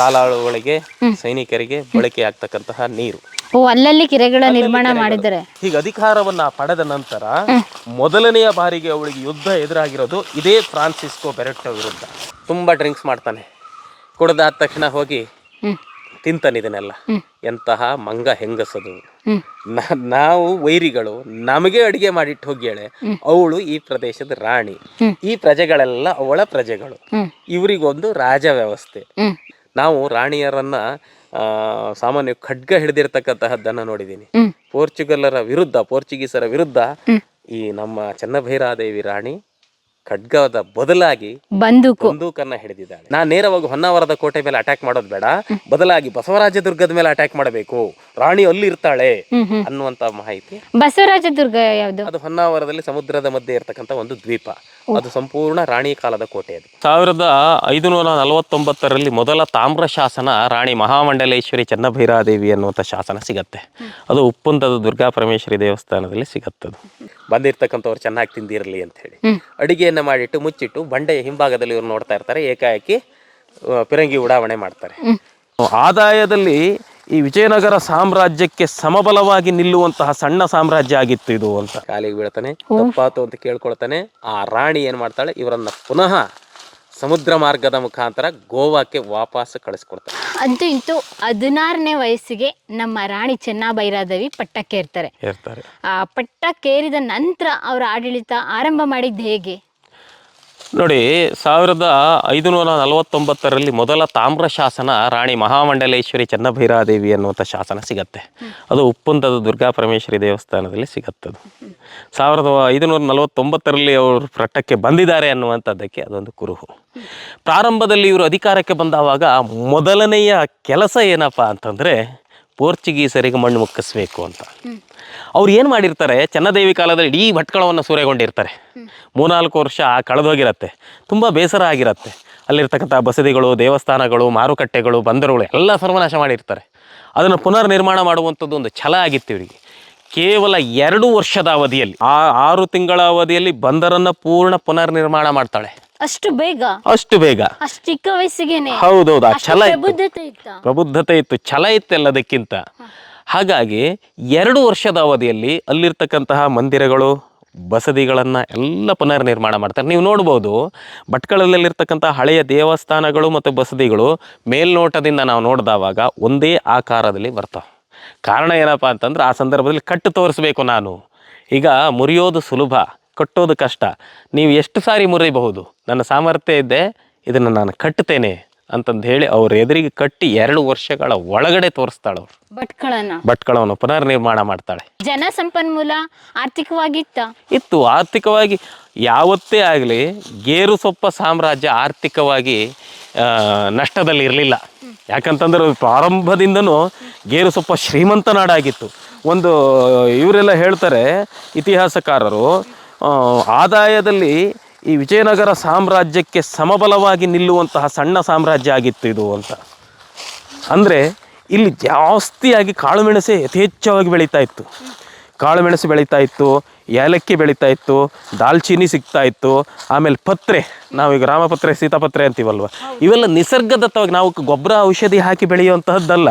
ಕಾಲಾಳುಗಳಿಗೆ ಸೈನಿಕರಿಗೆ ಬಳಕೆ ಆಗ್ತಕ್ಕಂತಹ ನೀರು. ಓ ಅಲ್ಲಲ್ಲಿ ಕೆರೆಗಳ ನಿರ್ಮಾಣ ಮಾಡಿದ್ದಾರೆ. ಹೀಗೆ ಅಧಿಕಾರವನ್ನ ಪಡೆದ ನಂತರ ಮೊದಲನೆಯ ಬಾರಿಗೆ ಅವಳಿಗೆ ಯುದ್ಧ ಎದುರಾಗಿರೋದು ಇದೇ ಫ್ರಾನ್ಸಿಸ್ಕೋ ಬೆರೆಟ್ಟೋ ವಿರುದ್ಧ. ತುಂಬಾ ಡ್ರಿಂಕ್ಸ್ ಮಾಡ್ತಾನೆ. ಕುಡ್ದಾದ ತಕ್ಷಣ ಹೋಗಿ ತಿಂತಾನೆ ಇದನ್ನೆಲ್ಲ ಎಂತಹ ಮಂಗ ಹೆಂಗಸದು. ನಾವು ವೈರಿಗಳು ನಮಗೆ ಅಡಿಗೆ ಮಾಡಿಟ್ಟು ಹೋಗ್ಯಾಳೆ. ಅವಳು ಈ ಪ್ರದೇಶದ ರಾಣಿ. ಈ ಪ್ರಜೆಗಳೆಲ್ಲ ಅವಳ ಪ್ರಜೆಗಳು. ಇವರಿಗೊಂದು ರಾಜ ವ್ಯವಸ್ಥೆ. ನಾವು ರಾಣಿಯರನ್ನ ಸಾಮಾನ್ಯ ಖಡ್ಗ ಹಿಡಿದಿರ್ತಕ್ಕಂತಹದ್ದನ್ನ ನೋಡಿದ್ದೀನಿ ಪೋರ್ಚುಗಲ್ಲರ ಪೋರ್ಚುಗಲರ ವಿರುದ್ಧ ಪೋರ್ಚುಗೀಸರ ವಿರುದ್ಧ ಈ ನಮ್ಮ ಚನ್ನಭೈರಾದೇವಿ ರಾಣಿ ಖಡ್ಗದ ಬದಲಾಗಿ ಬಂದೂಕು. ಬಂದೂಕನ್ನ ಹಿಡಿದಿದ್ದಾಳೆ. ನಾನು ನೇರವಾಗಿ ಹೊನ್ನಾವರದ ಕೋಟೆ ಮೇಲೆ ಅಟ್ಯಾಕ್ ಮಾಡೋದು ಬೇಡ. ಬದಲಾಗಿ ಬಸವರಾಜ ದುರ್ಗದ ಮೇಲೆ ಅಟ್ಯಾಕ್ ಮಾಡಬೇಕು. ರಾಣಿ ಅಲ್ಲಿ ಇರ್ತಾಳೆ ಅನ್ನುವಂತ ಮಾಹಿತಿ. ಬಸವರಾಜ ದುರ್ಗ ಯಾವುದು? ಅದು ಹೊನ್ನಾವರದಲ್ಲಿ ಸಮುದ್ರದ ಮಧ್ಯೆ ಇರತಕ್ಕಂತ ಒಂದು ದ್ವೀಪ. ಅದು ಸಂಪೂರ್ಣ ರಾಣಿ ಕಾಲದ ಕೋಟೆ ಅದು. ಸಾವಿರದ ಐದುನೂರ ನಲವತ್ತೊಂಬತ್ತರಲ್ಲಿ ಮೊದಲ ತಾಮ್ರ ಶಾಸನ ರಾಣಿ ಮಹಾಮಂಡಲೇಶ್ವರಿ ಚನ್ನಭೈರಾದೇವಿ ಅನ್ನುವಂಥ ಶಾಸನ ಸಿಗತ್ತೆ. ಅದು ಉಪ್ಪುಂದದ ದುರ್ಗಾ ಪರಮೇಶ್ವರಿ ದೇವಸ್ಥಾನದಲ್ಲಿ ಸಿಗತ್ತದು. ಬಂದಿರ್ತಕ್ಕಂಥವ್ರು ಚೆನ್ನಾಗಿ ತಿಂದಿರಲಿ ಅಂತ ಹೇಳಿ. ಅಡಿಗೆಯನ್ನು ಮಾಡಿಟ್ಟು ಮುಚ್ಚಿಟ್ಟು ಬಂಡೆಯ ಹಿಂಭಾಗದಲ್ಲಿ ಇವ್ರು ನೋಡ್ತಾ ಇರ್ತಾರೆ ಏಕಾಏಕಿ ಪಿರಂಗಿ ಉಡಾವಣೆ ಮಾಡ್ತಾರೆ. ಆದಾಯದಲ್ಲಿ ಈ ವಿಜಯನಗರ ಸಾಮ್ರಾಜ್ಯಕ್ಕೆ ಸಮಬಲವಾಗಿ ನಿಲ್ಲುವಂತಹ ಸಣ್ಣ ಸಾಮ್ರಾಜ್ಯ ಆಗಿತ್ತು ಇದು ಅಂತ. ಕಾಲಿಗೆ ಬೀಳ್ತಾನೆ ತಪ್ಪಾತು ಅಂತ ಕೇಳ್ಕೊಳ್ತಾನೆ. ಆ ರಾಣಿ ಏನ್ ಮಾಡ್ತಾಳೆ? ಇವರನ್ನ ಪುನಃ ಸಮುದ್ರ ಮಾರ್ಗದ ಮುಖಾಂತರ ಗೋವಾಕ್ಕೆ ವಾಪಸ್ ಕಳಿಸ್ಕೊಡ್ತಾರೆ ಅಂತೂ ಇಂತು ಹದಿನಾರನೇ ವಯಸ್ಸಿಗೆ ನಮ್ಮ ರಾಣಿ ಚೆನ್ನಾಭೈರಾದವಿ ಪಟ್ಟಕ್ಕೇರ್ತಾರೆ. ಇರ್ತಾರೆ ಆ ಪಟ್ಟಕ್ಕೇರಿದ ನಂತರ ಅವರ ಆಡಳಿತ ಆರಂಭ ಮಾಡಿದ್ದು ಹೇಗೆ? ನೋಡಿ, ಸಾವಿರದ ಐದುನೂರ ನಲವತ್ತೊಂಬತ್ತರಲ್ಲಿ ಮೊದಲ ತಾಮ್ರ ಶಾಸನ ರಾಣಿ ಮಹಾಮಂಡಲೇಶ್ವರಿ ಚನ್ನಭೈರಾದೇವಿ ಅನ್ನುವಂಥ ಶಾಸನ ಸಿಗತ್ತೆ. ಅದು ಉಪ್ಪುಂದದ ದುರ್ಗಾ ಪರಮೇಶ್ವರಿ ದೇವಸ್ಥಾನದಲ್ಲಿ ಸಿಗತ್ತದು. ಸಾವಿರದ ಐದುನೂರ ನಲವತ್ತೊಂಬತ್ತರಲ್ಲಿ ಅವರು ಪ್ರಟ್ಟಕ್ಕೆ ಬಂದಿದ್ದಾರೆ ಅನ್ನುವಂಥದ್ದಕ್ಕೆ ಅದೊಂದು ಕುರುಹು. ಪ್ರಾರಂಭದಲ್ಲಿ ಇವರು ಅಧಿಕಾರಕ್ಕೆ ಬಂದಾವಾಗ ಮೊದಲನೆಯ ಕೆಲಸ ಏನಪ್ಪ ಅಂತಂದರೆ, ಪೋರ್ಚುಗೀಸರಿಗೆ ಮಣ್ಣು ಮುಕ್ಕಿಸ್ಬೇಕು ಅಂತ. ಅವ್ರು ಏನು ಮಾಡಿರ್ತಾರೆ ಚನ್ನದೇವಿ ಕಾಲದಲ್ಲಿ ಇಡೀ ಭಟ್ಕಳವನ್ನು ಸೂರೆಗೊಂಡಿರ್ತಾರೆ. ಮೂರ್ನಾಲ್ಕು ವರ್ಷ ಕಳೆದೋಗಿರತ್ತೆ. ತುಂಬ ಬೇಸರ ಆಗಿರತ್ತೆ. ಅಲ್ಲಿರ್ತಕ್ಕಂಥ ಬಸದಿಗಳು ದೇವಸ್ಥಾನಗಳು ಮಾರುಕಟ್ಟೆಗಳು ಬಂದರುಗಳು ಎಲ್ಲ ಸರ್ವನಾಶ ಮಾಡಿರ್ತಾರೆ. ಅದನ್ನು ಪುನರ್ ನಿರ್ಮಾಣ ಮಾಡುವಂಥದ್ದು ಒಂದು ಛಲ ಆಗಿತ್ತು ಇವರಿಗೆ. ಕೇವಲ ಎರಡು ವರ್ಷದ ಅವಧಿಯಲ್ಲಿ ಆ ಆರು ತಿಂಗಳ ಅವಧಿಯಲ್ಲಿ ಬಂದರನ್ನು ಪೂರ್ಣ ಪುನರ್ ನಿರ್ಮಾಣ ಮಾಡ್ತಾಳೆ. ಅಷ್ಟು ಬೇಗ? ಅಷ್ಟು ಬೇಗ. ಅಷ್ಟು ಚಿಕ್ಕ ವಯಸ್ಸಿಗೆ ಹೌದೌದು ಆ ಛಲ ಇತ್ತು. ಪ್ರಬುದ್ಧತೆ ಇತ್ತ? ಪ್ರಬುದ್ಧತೆ ಇತ್ತು ಛಲ ಇತ್ತು ಎಲ್ಲದಕ್ಕಿಂತ ಹಾಗಾಗಿ ಎರಡು ವರ್ಷದ ಅವಧಿಯಲ್ಲಿ ಅಲ್ಲಿರ್ತಕ್ಕಂತಹ ಮಂದಿರಗಳು, ಬಸದಿಗಳನ್ನು ಎಲ್ಲ ಪುನರ್ ನಿರ್ಮಾಣ ಮಾಡ್ತಾರೆ. ನೀವು ನೋಡ್ಬೋದು ಭಟ್ಕಳದಲ್ಲಿರ್ತಕ್ಕಂಥ ಹಳೆಯ ದೇವಸ್ಥಾನಗಳು ಮತ್ತು ಬಸದಿಗಳು ಮೇಲ್ನೋಟದಿಂದ ನಾವು ನೋಡಿದವಾಗ ಒಂದೇ ಆಕಾರದಲ್ಲಿ ಬರ್ತಾವೆ. ಕಾರಣ ಏನಪ್ಪ ಅಂತಂದ್ರೆ ಆ ಸಂದರ್ಭದಲ್ಲಿ ಕಟ್ಟು ತೋರಿಸ್ಬೇಕು ನಾನು. ಈಗ ಮುರಿಯೋದು ಸುಲಭ, ಕಟ್ಟೋದು ಕಷ್ಟ. ನೀವು ಎಷ್ಟು ಸಾರಿ ಮುರಿಬಹುದು? ನನ್ನ ಸಾಮರ್ಥ್ಯ ಇದ್ದೆ ಇದನ್ನು ನಾನು ಕಟ್ಟುತ್ತೇನೆ. ಅಂತಂದು ಹೇಳಿ ಅವ್ರ ಎದುರಿಗೆ ಕಟ್ಟಿ ಎರಡು ವರ್ಷಗಳ ಒಳಗಡೆ ತೋರಿಸ್ತಾಳೆ ಅವ್ರು. ಭಟ್ಕಳನ? ಭಟ್ಕಳವನ್ನು ಪುನರ್ ನಿರ್ಮಾಣ ಮಾಡ್ತಾಳೆ. ಜನ ಸಂಪನ್ಮೂಲ ಆರ್ಥಿಕವಾಗಿತ್ತ? ಇತ್ತು. ಆರ್ಥಿಕವಾಗಿ ಯಾವತ್ತೇ ಆಗಲಿ ಗೇರು ಸೊಪ್ಪ ಸಾಮ್ರಾಜ್ಯ ಆರ್ಥಿಕವಾಗಿ ನಷ್ಟದಲ್ಲಿ ಇರಲಿಲ್ಲ ಯಾಕಂತಂದ್ರೆ ಪ್ರಾರಂಭದಿಂದನೂ ಗೇರು ಸೊಪ್ಪ ಶ್ರೀಮಂತ ನಾಡಾಗಿತ್ತು. ಒಂದು ಇವರೆಲ್ಲ ಹೇಳ್ತಾರೆ ಇತಿಹಾಸಕಾರರು ಆದಾಯದಲ್ಲಿ ಈ ವಿಜಯನಗರ ಸಾಮ್ರಾಜ್ಯಕ್ಕೆ ಸಮಬಲವಾಗಿ ನಿಲ್ಲುವಂತಹ ಸಣ್ಣ ಸಾಮ್ರಾಜ್ಯ ಆಗಿತ್ತು ಇದು ಅಂತ. ಅಂದರೆ ಇಲ್ಲಿ ಜಾಸ್ತಿಯಾಗಿ ಕಾಳುಮೆಣಸೆ ಯಥೇಚ್ಛವಾಗಿ ಬೆಳೀತಾ ಇತ್ತು. ಕಾಳುಮೆಣಸು ಬೆಳೀತಾ ಇತ್ತು, ಏಲಕ್ಕಿ ಬೆಳೀತಾ ಇತ್ತು ದಾಲ್ಚಿನ್ನಿ ಸಿಗ್ತಾ ಇತ್ತು, ಆಮೇಲೆ ಪತ್ರೆ ನಾವೀಗ ರಾಮಪತ್ರೆ ಸೀತಾಪತ್ರೆ ಅಂತೀವಲ್ವ? ಇವೆಲ್ಲ ನಿಸರ್ಗದತ್ತವಾಗಿ ನಾವು ಗೊಬ್ಬರ ಔಷಧಿ ಹಾಕಿ ಬೆಳೆಯುವಂತಹದ್ದಲ್ಲ,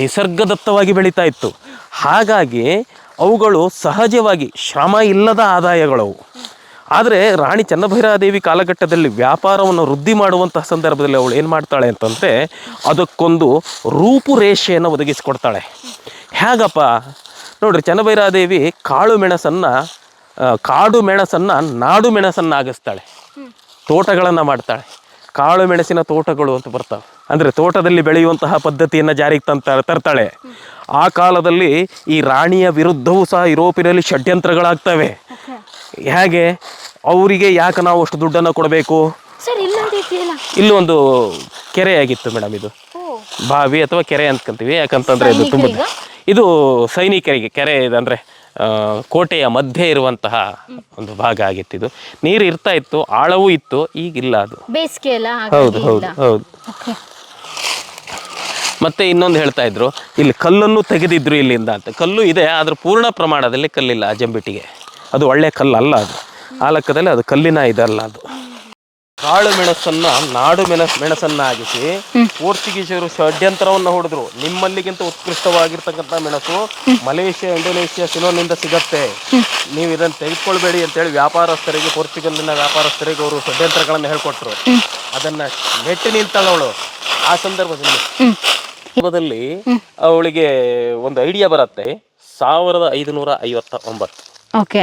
ನಿಸರ್ಗದತ್ತವಾಗಿ ಬೆಳೀತಾ ಇತ್ತು. ಹಾಗಾಗಿ ಅವುಗಳು ಸಹಜವಾಗಿ ಶ್ರಮ ಇಲ್ಲದ ಆದಾಯಗಳವು. ಆದರೆ ರಾಣಿ ಚೆನ್ನಭೈರಾದೇವಿ ಕಾಲಘಟ್ಟದಲ್ಲಿ ವ್ಯಾಪಾರವನ್ನು ವೃದ್ಧಿ ಮಾಡುವಂತಹ ಸಂದರ್ಭದಲ್ಲಿ ಅವಳು ಏನು ಮಾಡ್ತಾಳೆ ಅಂತಂದರೆ ಅದಕ್ಕೊಂದು ರೂಪುರೇಷೆಯನ್ನು ಒದಗಿಸಿಕೊಡ್ತಾಳೆ. ಹೇಗಪ್ಪ? ನೋಡ್ರಿ ಚನ್ನಭೈರಾದೇವಿ ಕಾಳು ಮೆಣಸನ್ನು ಕಾಡು ಮೆಣಸನ್ನು ನಾಡು ಮೆಣಸನ್ನಾಗಿಸ್ತಾಳೆ ತೋಟಗಳನ್ನು ಮಾಡ್ತಾಳೆ. ಕಾಳು ಮೆಣಸಿನ ತೋಟಗಳು ಅಂತ ಬರ್ತಾವೆ. ಅಂದರೆ ತೋಟದಲ್ಲಿ ಬೆಳೆಯುವಂತಹ ಪದ್ಧತಿಯನ್ನು ಜಾರಿಗೆ ತಂತ ತರ್ತಾಳೆ. ಆ ಕಾಲದಲ್ಲಿ ಈ ರಾಣಿಯ ವಿರುದ್ಧವೂ ಸಹ ಯುರೋಪಿನಲ್ಲಿ ಷಡ್ಯಂತ್ರಗಳಾಗ್ತವೆ. ಹೇಗೆ? ಅವರಿಗೆ ಯಾಕೆ ನಾವು ಅಷ್ಟು ದುಡ್ಡನ್ನು ಕೊಡಬೇಕು? ಇಲ್ಲೂ ಒಂದು ಕೆರೆ ಆಗಿತ್ತು ಮೇಡಮ್ ಇದು. ಬಾವಿ ಅಥವಾ ಕೆರೆ ಅಂದ್ಕೊಂತೀವಿ ಯಾಕಂತಂದ್ರೆ ಇದು ತುಂಬ ಇದು ಸೈನಿಕರಿಗೆ ಕೆರೆ ಇದಂದ್ರೆ ಅಂದರೆ ಕೋಟೆಯ ಮಧ್ಯೆ ಇರುವಂತಹ ಒಂದು ಭಾಗ ಆಗಿತ್ತು ಇದು. ನೀರು ಇರ್ತಾ ಇತ್ತು ಆಳವೂ ಇತ್ತು ಈಗಿಲ್ಲ ಅದು. ಬೇಸಿಗೆ ಅಲ್ಲ ಹೌದು ಹೌದು ಹೌದು. ಮತ್ತೆ ಇನ್ನೊಂದು ಹೇಳ್ತಾ ಇದ್ರು ಇಲ್ಲಿ ಕಲ್ಲನ್ನು ತೆಗೆದಿದ್ರು ಇಲ್ಲಿಂದ ಅಂತ. ಕಲ್ಲು ಇದೆ ಆದ್ರೆ ಪೂರ್ಣ ಪ್ರಮಾಣದಲ್ಲಿ ಕಲ್ಲಿಲ್ಲ ಜಂಬಿಟ್ಟಿಗೆ ಅದು ಒಳ್ಳೆ ಕಲ್ಲು ಅಲ್ಲ ಅದು. ಆ ಲೆಕ್ಕದಲ್ಲಿ ಅದು ಕಲ್ಲಿನ ಇದಲ್ಲ ಅದು. ಕಾಳು ಮೆಣಸನ್ನ ನಾಡು ಮೆಣಸ್ ಮೆಣಸನ್ನಾಗಿಸಿ ಪೋರ್ಚುಗೀಸರು ಷಡ್ಯಂತ್ರವನ್ನು ಹೊಡೆದ್ರು. ನಿಮ್ಮಲ್ಲಿಗಿಂತ ಉತ್ಕೃಷ್ಟವಾಗಿರ್ತಕ್ಕಂಥ ಮೆಣಸು ಮಲೇಷ್ಯಾ ಇಂಡೋನೇಷ್ಯಾ ಸಿಲೋನಿಂದ ಸಿಗತ್ತೆ. ನೀವು ಇದನ್ನು ತೆಗೆದುಕೊಳ್ಬೇಡಿ ಅಂತೇಳಿ ವ್ಯಾಪಾರಸ್ಥರಿಗೆ ಪೋರ್ಚುಗಲ್ನ ವ್ಯಾಪಾರಸ್ಥರಿಗೆ ಅವರು ಷಡ್ಯಂತ್ರಗಳನ್ನು ಹೇಳ್ಕೊಟ್ರು. ಅದನ್ನ ನೆಟ್ಟಿ ನಿಂತಳವಳು ಆ ಸಂದರ್ಭದಲ್ಲಿ ಸಂದರ್ಭದಲ್ಲಿ ಅವಳಿಗೆ ಒಂದು ಐಡಿಯಾ ಬರುತ್ತೆ. ಸಾವಿರದ ಐದುನೂರ ಐವತ್ತ ಒಂಬತ್ತು ಓಕೆ.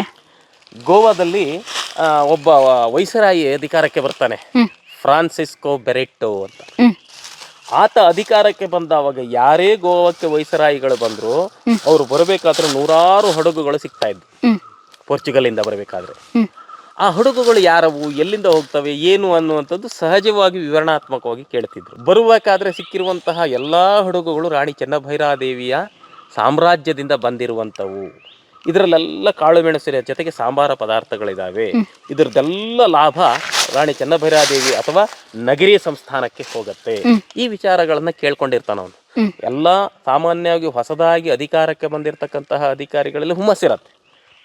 ಗೋವಾದಲ್ಲಿ ಆ, ಒಬ್ಬ ವೈಸರಾಯಿ ಅಧಿಕಾರಕ್ಕೆ ಬರ್ತಾನೆ. ಫ್ರಾನ್ಸಿಸ್ಕೋ ಬೆರೆಟ್ಟೋ ಅಂತ. ಆತ ಅಧಿಕಾರಕ್ಕೆ ಬಂದಾವಾಗ ಯಾರೇ ಗೋವಾಕ್ಕೆ ವೈಸರಾಯಿಗಳು ಬಂದ್ರು ಅವರು ಬರಬೇಕಾದ್ರೆ ನೂರಾರು ಹಡಗುಗಳು ಸಿಗ್ತಾ ಇದ್ವು. ಪೋರ್ಚುಗಲಿಂದ ಬರಬೇಕಾದ್ರೆ. ಆ ಹಡಗುಗಳು ಯಾರವು ಎಲ್ಲಿಂದ ಹೋಗ್ತವೆ ಏನು ಅನ್ನುವಂಥದ್ದು ಸಹಜವಾಗಿ ವಿವರಣಾತ್ಮಕವಾಗಿ ಕೇಳ್ತಿದ್ರು. ಬರಬೇಕಾದ್ರೆ ಸಿಕ್ಕಿರುವಂತಹ ಎಲ್ಲಾ ಹಡಗುಗಳು ರಾಣಿ ಚೆನ್ನಭೈರಾದೇವಿಯ ಸಾಮ್ರಾಜ್ಯದಿಂದ ಬಂದಿರುವಂಥವು. ಇದರಲ್ಲೆಲ್ಲ ಕಾಳು ಮೆಣಸಿನ ಜೊತೆಗೆ ಸಾಂಬಾರ ಪದಾರ್ಥಗಳಿದಾವೆ. ಇದರದೆಲ್ಲ ಲಾಭ ರಾಣಿ ಚೆನ್ನಭೈರಾದೇವಿ ಅಥವಾ ನಗರಿ ಸಂಸ್ಥಾನಕ್ಕೆ ಹೋಗುತ್ತೆ. ಈ ವಿಚಾರಗಳನ್ನ ಕೇಳ್ಕೊಂಡಿರ್ತಾನ ಅವನು. ಎಲ್ಲ ಸಾಮಾನ್ಯವಾಗಿ ಹೊಸದಾಗಿ ಅಧಿಕಾರಕ್ಕೆ ಬಂದಿರತಕ್ಕಂತಹ ಅಧಿಕಾರಿಗಳಲ್ಲಿ ಹುಮ್ಮಸ್ಸಿರತ್ತೆ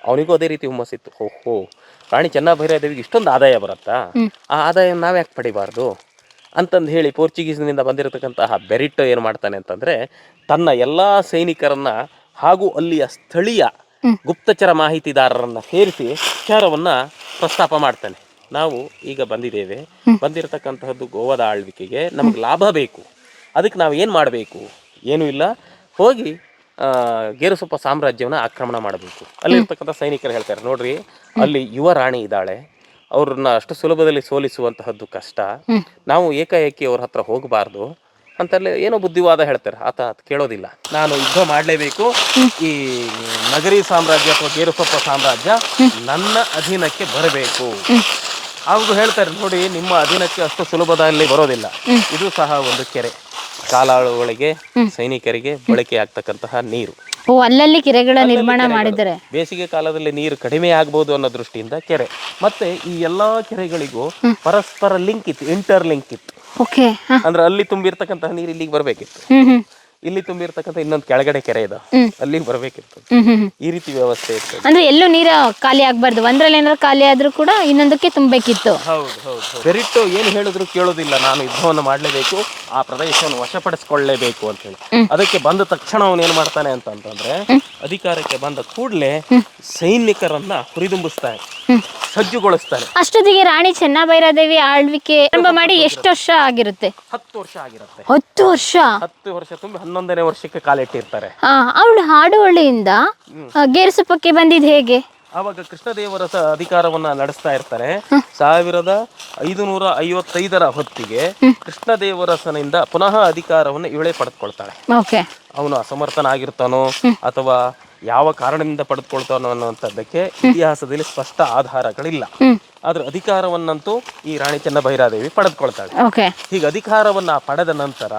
ಅವನಿಗೂ ಅದೇ ರೀತಿ ಹುಮ್ಮಸ್ಸಿತ್ತು ಓಹೋ ರಾಣಿ ಚೆನ್ನಭೈರಾದೇವಿಗೆ ಇಷ್ಟೊಂದು ಆದಾಯ ಬರುತ್ತಾ? ಆ ಆದಾಯ ನಾವ್ಯಾಕೆ ಪಡಿಬಾರ್ದು? ಅಂತಂದು ಹೇಳಿ ಪೋರ್ಚುಗೀಸ್ನಿಂದ ಬಂದಿರತಕ್ಕಂತಹ ಬೆರಿಟ್ ಏನು ಮಾಡ್ತಾನೆ ಅಂತಂದರೆ ತನ್ನ ಎಲ್ಲ ಸೈನಿಕರನ್ನ ಹಾಗೂ ಅಲ್ಲಿಯ ಸ್ಥಳೀಯ ಗುಪ್ತಚರ ಮಾಹಿತಿದಾರರನ್ನ ಸೇರಿಸಿ ವಿಚಾರವನ್ನ ಪ್ರಸ್ತಾಪ ಮಾಡ್ತಾನೆ. ನಾವು ಈಗ ಬಂದಿದ್ದೇವೆ. ಬಂದಿರತಕ್ಕಂತಹದ್ದು ಗೋವಾದ ಆಳ್ವಿಕೆಗೆ ನಮ್ಗೆ ಲಾಭ ಬೇಕು. ಅದಕ್ಕೆ ನಾವು ಏನು ಮಾಡಬೇಕು? ಏನೂ ಇಲ್ಲ. ಹೋಗಿ ಆ, ಗೇರುಸೊಪ್ಪ ಸಾಮ್ರಾಜ್ಯವನ್ನು ಆಕ್ರಮಣ ಮಾಡಬೇಕು. ಅಲ್ಲಿರ್ತಕ್ಕಂಥ ಸೈನಿಕರು ಹೇಳ್ತಾರೆ ನೋಡ್ರಿ ಅಲ್ಲಿ ಯುವ ರಾಣಿ ಇದ್ದಾಳೆ. ಅವ್ರನ್ನ ಅಷ್ಟು ಸುಲಭದಲ್ಲಿ ಸೋಲಿಸುವಂತಹದ್ದು ಕಷ್ಟ. ನಾವು ಏಕಾಏಕಿ ಅವ್ರ ಹತ್ರ ಹೋಗಬಾರ್ದು. ಅಂತಲ್ಲಿ ಏನೋ ಬುದ್ಧಿವಾದ ಹೇಳ್ತಾರೆ. ಆತ ಕೇಳೋದಿಲ್ಲ. ನಾನು ಯುದ್ಧ ಮಾಡಲೇಬೇಕು. ಈ ನಗರಿ ಸಾಮ್ರಾಜ್ಯ ಅಥವಾ ಗೇರುಸೊಪ್ಪ ಸಾಮ್ರಾಜ್ಯ ನನ್ನ ಅಧೀನಕ್ಕೆ ಬರಬೇಕು. ಅವ್ರು ಹೇಳ್ತಾರೆ ನೋಡಿ ನಿಮ್ಮ ಅಧೀನಕ್ಕೆ ಅಷ್ಟು ಸುಲಭದಲ್ಲಿ ಬರೋದಿಲ್ಲ. ಇದು ಸಹ ಒಂದು ಕೆರೆ. ಕಾಲಾಳುಗಳಿಗೆ ಸೈನಿಕರಿಗೆ ಬಳಕೆ ಆಗ್ತಕ್ಕಂತಹ ನೀರು. ಓ ಅಲ್ಲಲ್ಲಿ ಕೆರೆಗಳ ನಿರ್ಮಾಣ ಮಾಡಿದ್ದಾರೆ. ಬೇಸಿಗೆ ಕಾಲದಲ್ಲಿ ನೀರು ಕಡಿಮೆ ಆಗ್ಬೋದು ಅನ್ನೋ ದೃಷ್ಟಿಯಿಂದ ಕೆರೆ. ಮತ್ತೆ ಈ ಎಲ್ಲಾ ಕೆರೆಗಳಿಗೂ ಪರಸ್ಪರ ಲಿಂಕ್ ಇತ್ತು ಇಂಟರ್ ಲಿಂಕ್ ಇತ್ತು. ಓಕೆ ಅಂದ್ರೆ ಅಲ್ಲಿ ತುಂಬಿರ್ತಕ್ಕಂತಹ ನೀರು ಇಲ್ಲಿಗೆ ಬರಬೇಕಿತ್ತು. ಇಲ್ಲಿ ತುಂಬಿರ್ತಕ್ಕಂತ ಇನ್ನೊಂದು ಕೆಳಗಡೆ ಕೆರೆ ಇದೆ. ಅಲ್ಲಿಗೆ ಬರಬೇಕಿತ್ತು. ಈ ರೀತಿ ವ್ಯವಸ್ಥೆ ಇತ್ತು. ಅಂದ್ರೆ ಎಲ್ಲೂ ನೀರು ಖಾಲಿ ಆಗ್ಬಾರ್ದು. ಒಂದ್ರಲ್ಲಿ ಏನಾದ್ರು ಖಾಲಿ ಆದ್ರೂ ಕೂಡ ಇನ್ನೊಂದಕ್ಕೆ ತುಂಬಬೇಕಿತ್ತು. ಹೌದು ಹೌದು ಬೆರಿಟ್ಟು ಏನು ಹೇಳಿದ್ರು ಕೇಳೋದಿಲ್ಲ. ನಾನು ಯುದ್ಧವನ್ನು ಮಾಡಲೇಬೇಕು. ಆ ಪ್ರದೇಶವನ್ನು ವಶಪಡಿಸ್ಕೊಳ್ಳೇಬೇಕು ಅಂತ ಹೇಳಿ. ಅದಕ್ಕೆ ಬಂದ ತಕ್ಷಣ ಅವನು ಏನು ಮಾಡ್ತಾನೆ ಅಂತ ಅಂತಂದ್ರೆ ಅಧಿಕಾರಕ್ಕೆ ಬಂದ ಕೂಡಲೇ ಸೈನಿಕರನ್ನ ಹುರಿದುಂಬಿಸ್ತಾನೆ. ಸಜ್ಜುಗೊಳಿಸ್ತಾನೆ ಅಷ್ಟೊತ್ತಿಗೆ ರಾಣಿ ಚೆನ್ನಭೈರಾದೇವಿ ಆಳ್ವಿಕೆ ಆರಂಭ ಮಾಡಿ ಎಷ್ಟು ವರ್ಷ ಆಗಿರುತ್ತೆ? ಹತ್ತು ವರ್ಷ ಆಗಿರುತ್ತೆ. ಹತ್ತು ವರ್ಷ? ಹತ್ತು ವರ್ಷ ತುಂಬಿ ಹನ್ನೊಂದನೇ ವರ್ಷಕ್ಕೆ ಕಾಲಿಟ್ಟಿರ್ತಾರೆ ಅವಳು ಹಾಡುವಳ್ಳಿಯಿಂದ ಗೇರುಸುಪ್ಪಕ್ಕೆ ಬಂದಿದ್ದು ಹೇಗೆ? ಅವಾಗ ಕೃಷ್ಣದೇವರ ಅಧಿಕಾರವನ್ನ ನಡೆಸ್ತಾ ಇರ್ತಾರೆ. ಸಾವಿರದ ಐದುನೂರ ಐವತ್ತೈದರ ಹೊತ್ತಿಗೆ ಕೃಷ್ಣದೇವರಸನಿಂದ ಪುನಃ ಅಧಿಕಾರವನ್ನು ಇವಳೆ ಪಡೆದುಕೊಳ್ತಾಳೆ. ಅವನು ಅಸಮರ್ಥನಾಗಿರ್ತಾನೋ ಅಥವಾ ಯಾವ ಕಾರಣದಿಂದ ಪಡೆದುಕೊಳ್ತಾನೋ ಅನ್ನುವಂಥದ್ದಕ್ಕೆ ಇತಿಹಾಸದಲ್ಲಿ ಸ್ಪಷ್ಟ ಆಧಾರಗಳಿಲ್ಲ. ಆದ್ರೆ ಅಧಿಕಾರವನ್ನಂತೂ ಈ ರಾಣಿ ಚೆನ್ನಭೈರಾದೇವಿ ಪಡೆದುಕೊಳ್ತಾಳೆ. ಓಕೆ ಹೀಗೆ ಅಧಿಕಾರವನ್ನ ಪಡೆದ ನಂತರ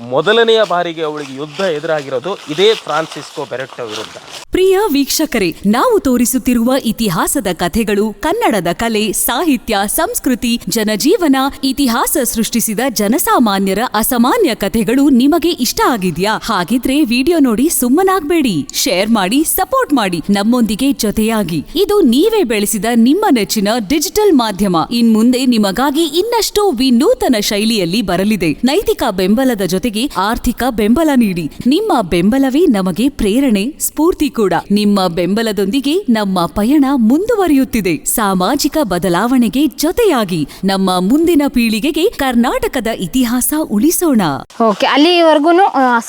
ಮೊದಲನೆಯ ಬಾರಿಗೆ ಅವಳಿಗೆ ಯುದ್ಧ ಎದುರಾಗಿರೋದು ಇದೇ ಫ್ರಾನ್ಸಿಸ್ಕೋ ಬೆರೆಟ್ಟೋ ವಿರುದ್ಧ. ಪ್ರಿಯ ವೀಕ್ಷಕರೇ ನಾವು ತೋರಿಸುತ್ತಿರುವ ಇತಿಹಾಸದ ಕಥೆಗಳು ಕನ್ನಡದ ಕಲೆ ಸಾಹಿತ್ಯ ಸಂಸ್ಕೃತಿ ಜನಜೀವನ ಇತಿಹಾಸ ಸೃಷ್ಟಿಸಿದ ಜನಸಾಮಾನ್ಯರ ಅಸಾಮಾನ್ಯ ಕಥೆಗಳು ನಿಮಗೆ ಇಷ್ಟ ಆಗಿದ್ಯಾ? ಹಾಗಿದ್ರೆ ವಿಡಿಯೋ ನೋಡಿ ಸುಮ್ಮನಾಗ್ಬೇಡಿ. ಶೇರ್ ಮಾಡಿ ಸಪೋರ್ಟ್ ಮಾಡಿ. ನಮ್ಮೊಂದಿಗೆ ಜೊತೆಯಾಗಿ. ಇದು ನೀವೇ ಬೆಳೆಸಿದ ನಿಮ್ಮ ನೆಚ್ಚಿನ ಡಿಜಿಟಲ್ ಮಾಧ್ಯಮ ಇನ್ಮುಂದೆ ನಿಮಗಾಗಿ ಇನ್ನಷ್ಟು ವಿನೂತನ ಶೈಲಿಯಲ್ಲಿ ಬರಲಿದೆ. ನೈತಿಕ ಬೆಂಬಲದ ಜೊತೆಗೆ ಆರ್ಥಿಕ ಬೆಂಬಲ ನೀಡಿ. ನಿಮ್ಮ ಬೆಂಬಲವೇ ನಮಗೆ ಪ್ರೇರಣೆ, ಸ್ಫೂರ್ತಿ ಕೂಡ. ನಿಮ್ಮ ಬೆಂಬಲದೊಂದಿಗೆ ನಮ್ಮ ಪಯಣ ಮುಂದುವರಿಯುತ್ತಿದೆ. ಸಾಮಾಜಿಕ ಬದಲಾವಣೆಗೆ ಜೊತೆಯಾಗಿ ನಮ್ಮ ಮುಂದಿನ ಪೀಳಿಗೆಗೆ ಕರ್ನಾಟಕದ ಇತಿಹಾಸ ಉಳಿಸೋಣ. ಓಕೆ ಅಲ್ಲಿವರೆಗೂ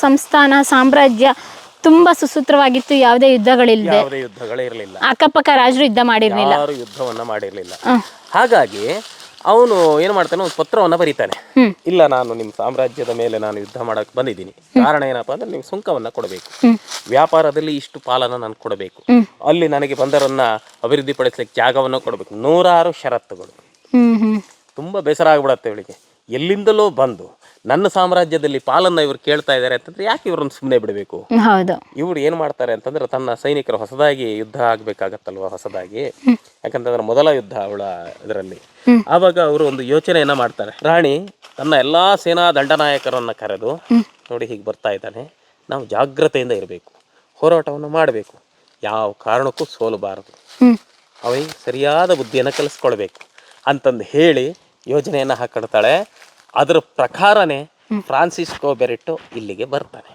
ಸಂಸ್ಥಾನ, ಸಾಮ್ರಾಜ್ಯ ತುಂಬಾ ಸುಸೂತ್ರವಾಗಿತ್ತು ಯಾವುದೇ ಯುದ್ಧಗಳಿಲ್ಲ ಯಾವುದೇ ಯುದ್ಧಗಳೇ ಇರಲಿಲ್ಲ. ಅಕ್ಕಪಕ್ಕ ರಾಜರು ಯುದ್ಧ ಮಾಡಿರ್ಲಿಲ್ಲ. ಯಾರು ಯುದ್ಧವನ್ನ ಮಾಡಿರಲಿಲ್ಲ. ಹಾಗಾಗಿ ಅವನು ಏನು ಮಾಡ್ತಾನೆ ಒಂದು ಪತ್ರವನ್ನ ಬರೀತಾನೆ. ಇಲ್ಲ ನಾನು ನಿಮ್ಮ ಸಾಮ್ರಾಜ್ಯದ ಮೇಲೆ ನಾನು ಯುದ್ಧ ಮಾಡಕ್ ಬಂದಿದ್ದೀನಿ. ಕಾರಣ ಏನಪ್ಪಾ ಅಂದ್ರೆ ನೀವು ಸುಂಕವನ್ನ ಕೊಡಬೇಕು. ವ್ಯಾಪಾರದಲ್ಲಿ ಇಷ್ಟು ಪಾಲನ ನಾನು ಕೊಡಬೇಕು. ಅಲ್ಲಿ ನನಗೆ ಬಂದರನ್ನ ಅಭಿವೃದ್ಧಿಪಡಿಸಲಿಕ್ಕೆ ಜಾಗವನ್ನು ಕೊಡಬೇಕು. ನೂರಾರು ಷರತ್ತುಗಳು. ಹ್ಮ್ ಬೇಸರ ಆಗ್ಬಿಡತ್ತೆ ಇವಳಿಗೆ ಎಲ್ಲಿಂದಲೋ ಬಂದು ನನ್ನ ಸಾಮ್ರಾಜ್ಯದಲ್ಲಿ ಪಾಲನ್ನ ಇವ್ರು ಕೇಳ್ತಾ ಇದ್ದಾರೆ ಅಂತಂದ್ರೆ ಯಾಕೆ ಇವ್ರನ್ನ ಸುಮ್ಮನೆ ಬಿಡಬೇಕು? ಹೌದು. ಇವ್ರು ಏನು ಮಾಡ್ತಾರೆ ಅಂತಂದ್ರೆ ತನ್ನ ಸೈನಿಕರು ಹೊಸದಾಗಿ ಯುದ್ಧ ಆಗ್ಬೇಕಾಗತ್ತಲ್ವ ಹೊಸದಾಗಿ? ಯಾಕಂತಂದ್ರೆ ಮೊದಲ ಯುದ್ಧ ಅವಳ ಇದರಲ್ಲಿ. ಆವಾಗ ಅವರು ಒಂದು ಯೋಚನೆಯನ್ನ ಮಾಡ್ತಾರೆ. ರಾಣಿ ತನ್ನ ಎಲ್ಲಾ ಸೇನಾ ದಂಡನಾಯಕರನ್ನ ಕರೆದು ನೋಡಿ ಹೀಗೆ ಬರ್ತಾ ಇದ್ದಾನೆ. ನಾವು ಜಾಗ್ರತೆಯಿಂದ ಇರಬೇಕು. ಹೋರಾಟವನ್ನು ಮಾಡಬೇಕು. ಯಾವ ಕಾರಣಕ್ಕೂ ಸೋಲಬಾರದು. ಅವೈ ಸರಿಯಾದ ಬುದ್ಧಿಯನ್ನು ಕಲಿಸ್ಕೊಳ್ಬೇಕು ಅಂತಂದು ಹೇಳಿ ಯೋಜನೆಯನ್ನು ಹಾಕಿಡ್ತಾಳೆ ಅದರ ಪ್ರಕಾರನೇ ಫ್ರಾನ್ಸಿಸ್ಕೋ ಬೆರಿಟ್ಟು ಇಲ್ಲಿಗೆ ಬರ್ತಾನೆ.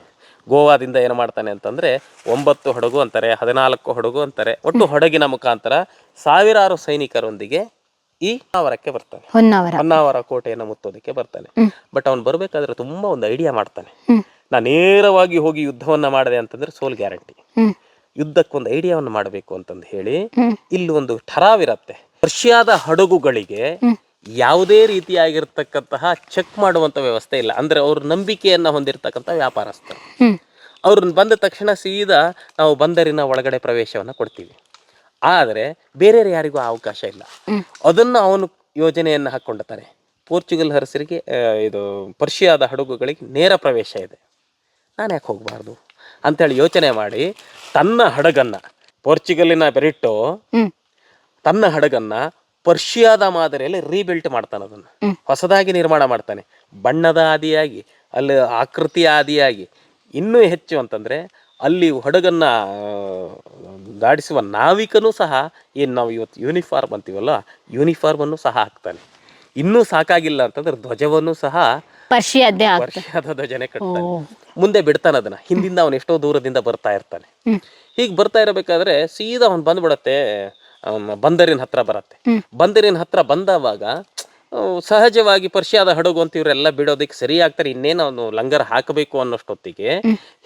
ಗೋವಾದಿಂದ ಏನು ಮಾಡ್ತಾನೆ ಅಂತಂದರೆ ಒಂಬತ್ತು ಹಡಗು ಅಂತಾರೆ ಹದಿನಾಲ್ಕು ಹಡಗು ಅಂತಾರೆ. ಒಟ್ಟು ಹಡಗಿನ ಮುಖಾಂತರ ಸಾವಿರಾರು ಸೈನಿಕರೊಂದಿಗೆ ಈ ಹೊನ್ನಾವರಕ್ಕೆ ಬರ್ತಾನೆ. ಹೊನ್ನಾವರ. ಕೋಟೆಯನ್ನು ಮುತ್ತೋದಕ್ಕೆ ಬರ್ತಾನೆ. ಬಟ್ ಅವನು ಬರಬೇಕಾದ್ರೆ ತುಂಬ ಒಂದು ಐಡಿಯಾ ಮಾಡ್ತಾನೆ. ನಾನು ನೇರವಾಗಿ ಹೋಗಿ ಯುದ್ಧವನ್ನು ಮಾಡಿದೆ ಅಂತಂದ್ರೆ ಸೋಲ್ ಗ್ಯಾರಂಟಿ. ಯುದ್ಧಕ್ಕೆ ಯುದ್ಧಕ್ಕೊಂದು ಐಡಿಯಾವನ್ನು ಮಾಡಬೇಕು ಅಂತಂದು ಹೇಳಿ ಇಲ್ಲಿ ಒಂದು ಠರಾವಿರತ್ತೆ ರಷ್ಯಾದ ಹಡಗುಗಳಿಗೆ ಯಾವುದೇ ರೀತಿಯಾಗಿರ್ತಕ್ಕಂತಹ ಚೆಕ್ ಮಾಡುವಂತ ವ್ಯವಸ್ಥೆ ಇಲ್ಲ. ಅಂದ್ರೆ ಅವ್ರ ನಂಬಿಕೆಯನ್ನ ಹೊಂದಿರತಕ್ಕಂಥ ವ್ಯಾಪಾರಸ್ಥರು. ಅವ್ರನ್ನ ಬಂದ ತಕ್ಷಣ ಸೀದಾ ನಾವು ಬಂದರಿನ ಒಳಗಡೆ ಪ್ರವೇಶವನ್ನು ಕೊಡ್ತೀವಿ. ಆದರೆ ಬೇರೆ ಯಾರಿಗೂ ಆ ಅವಕಾಶ ಇಲ್ಲ. ಅದನ್ನು ಅವನು ಯೋಜನೆಯನ್ನು ಹಾಕ್ಕೊಂಡಿರ್ತಾನೆ ಪೋರ್ಚುಗಲ್ ಹರಸರಿಗೆ ಇದು ಪರ್ಷಿಯಾದ ಹಡಗುಗಳಿಗೆ ನೇರ ಪ್ರವೇಶ ಇದೆ. ನಾನು ಯಾಕೆ ಹೋಗಬಾರ್ದು? ಅಂತೇಳಿ ಯೋಚನೆ ಮಾಡಿ ತನ್ನ ಹಡಗನ್ನು ಪೋರ್ಚುಗಲಿನ ಬೆರಿಟ್ಟು ತನ್ನ ಹಡಗನ್ನ ಪರ್ಷಿಯಾದ ಮಾದರಿಯಲ್ಲಿ ರೀಬಿಲ್ಟ್ ಮಾಡ್ತಾನೆ ಅದನ್ನು. ಹೊಸದಾಗಿ ನಿರ್ಮಾಣ ಮಾಡ್ತಾನೆ. ಬಣ್ಣದ ಆದಿಯಾಗಿ ಅಲ್ಲಿ ಆಕೃತಿಯ ಆದಿಯಾಗಿ. ಇನ್ನೂ ಹೆಚ್ಚು ಅಂತಂದರೆ ಅಲ್ಲಿ ಹಡಗನ್ನು ದಾಡಿಸುವ ನಾವಿಕನೂ ಸಹ ಏನು ನಾವು ಇವತ್ತು ಯೂನಿಫಾರ್ಮ್ ಅಂತೀವಲ್ಲ ಯೂನಿಫಾರ್ಮನ್ನು ಸಹ ಹಾಕ್ತಾನೆ. ಇನ್ನೂ ಸಾಕಾಗಿಲ್ಲ ಅಂತಂದ್ರೆ ಧ್ವಜವನ್ನು ಸಹ ಪರ್ಷಿಯಾದ ಧ್ವಜನೆ ಕಟ್ತಾನೆ. ಮುಂದೆ ಬಿಡ್ತಾನೆ ಅದನ್ನ. ಹಿಂದಿಂದ ಅವನು ಎಷ್ಟೋ ದೂರದಿಂದ ಬರ್ತಾ ಇರ್ತಾನೆ. ಹೀಗೆ ಬರ್ತಾ ಇರಬೇಕಾದ್ರೆ ಸೀದಾ ಅವನು ಬಂದ್ಬಿಡತ್ತೆ ಬಂದರಿನ ಹತ್ರ ಬರತ್ತೆ. ಬಂದರಿನ ಹತ್ರ ಬಂದವಾಗ ಸಹಜವಾಗಿ ಪರ್ಷಿಯಾದ ಹಡಗು ಅಂತ ಇವರೆಲ್ಲ ಬಿಡೋದಕ್ಕೆ ಸರಿ ಆಗ್ತಾರೆ ಇನ್ನೇನು ಅವನು ಲಂಗರ್ ಹಾಕಬೇಕು ಅನ್ನೋಷ್ಟೊತ್ತಿಗೆ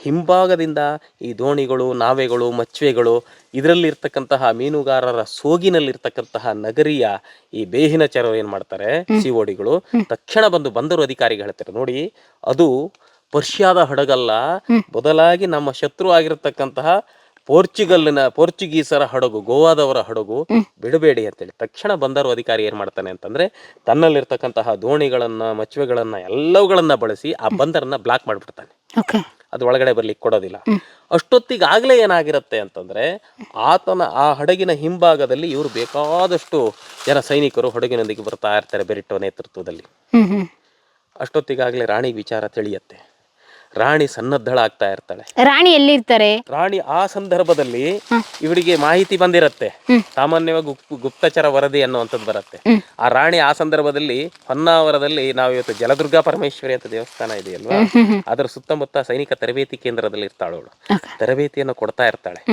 ಹಿಂಭಾಗದಿಂದ ಈ ದೋಣಿಗಳು ನಾವೆಗಳು ಮಚ್ವೆಗಳು ಇದರಲ್ಲಿರ್ತಕ್ಕಂತಹ ಮೀನುಗಾರರ ಸೋಗಿನಲ್ಲಿರ್ತಕ್ಕಂತಹ ನಗರಿಯ ಈ ಬೇಹಿನ ಚರ ಏನ್ ಮಾಡ್ತಾರೆ? ಸಿಒಡಿಗಳು ತಕ್ಷಣ ಬಂದು ಬಂದರು ಅಧಿಕಾರಿಗಳು ಹೇಳ್ತಾರೆ. ನೋಡಿ ಅದು ಪರ್ಷಿಯಾದ ಹಡಗಲ್ಲ ಬದಲಾಗಿ ನಮ್ಮ ಶತ್ರು ಆಗಿರತಕ್ಕಂತಹ ಪೋರ್ಚುಗಲ್ನ ಪೋರ್ಚುಗೀಸರ ಹಡಗು ಗೋವಾದವರ ಹಡಗು ಬಿಡಬೇಡಿ ಅಂತೇಳಿ. ತಕ್ಷಣ ಬಂದರು ಅಧಿಕಾರಿ ಏನ್ ಮಾಡ್ತಾನೆ ಅಂತಂದ್ರೆ ತನ್ನಲ್ಲಿರ್ತಕ್ಕಂತಹ ದೋಣಿಗಳನ್ನ ಮಚ್ವೆಗಳನ್ನ ಎಲ್ಲವುಗಳನ್ನ ಬಳಸಿ ಆ ಬಂದರನ್ನ ಬ್ಲಾಕ್ ಮಾಡ್ಬಿಡ್ತಾನೆ. ಅದು ಒಳಗಡೆ ಬರ್ಲಿಕ್ಕೆ ಕೊಡೋದಿಲ್ಲ. ಅಷ್ಟೊತ್ತಿಗಾಗಲೇ ಏನಾಗಿರುತ್ತೆ ಅಂತಂದ್ರೆ ಆತನ ಆ ಹಡಗಿನ ಹಿಂಭಾಗದಲ್ಲಿ ಇವರು ಬೇಕಾದಷ್ಟು ಜನ ಸೈನಿಕರು ಹಡಗಿನೊಂದಿಗೆ ಬರ್ತಾ ಇರ್ತಾರೆ ಬೆರಿಟೋ ನೇತೃತ್ವದಲ್ಲಿ. ರಾಣಿ ಅಷ್ಟೊತ್ತಿಗಾಗಲೇ ರಾಣಿಗೆ ವಿಚಾರ ತಿಳಿಯತ್ತೆ. ರಾಣಿ ಸನ್ನದ್ಧಳಾಗ್ತಾ ಇರ್ತಾಳೆ. ರಾಣಿ ಎಲ್ಲಿರ್ತಾರೆ? ರಾಣಿ ಆ ಸಂದರ್ಭದಲ್ಲಿ ಇವರಿಗೆ ಮಾಹಿತಿ ಬಂದಿರತ್ತೆ. ಸಾಮಾನ್ಯವಾಗಿ ಗುಪ್- ಗುಪ್ತಚರ ವರದಿ ಅನ್ನುವಂಥದ್ದು ಬರುತ್ತೆ. ಆ ರಾಣಿ ಆ ಸಂದರ್ಭದಲ್ಲಿ ಹೊನ್ನಾವರದಲ್ಲಿ ನಾವು ಇವತ್ತು ಜಲದುರ್ಗಾ ಪರಮೇಶ್ವರಿ ಅಂತ ದೇವಸ್ಥಾನ ಇದೆಯಲ್ವಾ ಅದರ ಸುತ್ತಮುತ್ತ ಸೈನಿಕ ತರಬೇತಿ ಕೇಂದ್ರದಲ್ಲಿ ಇರ್ತಾಳವಳು ತರಬೇತಿಯನ್ನು ಕೊಡ್ತಾ ಇರ್ತಾಳೆ.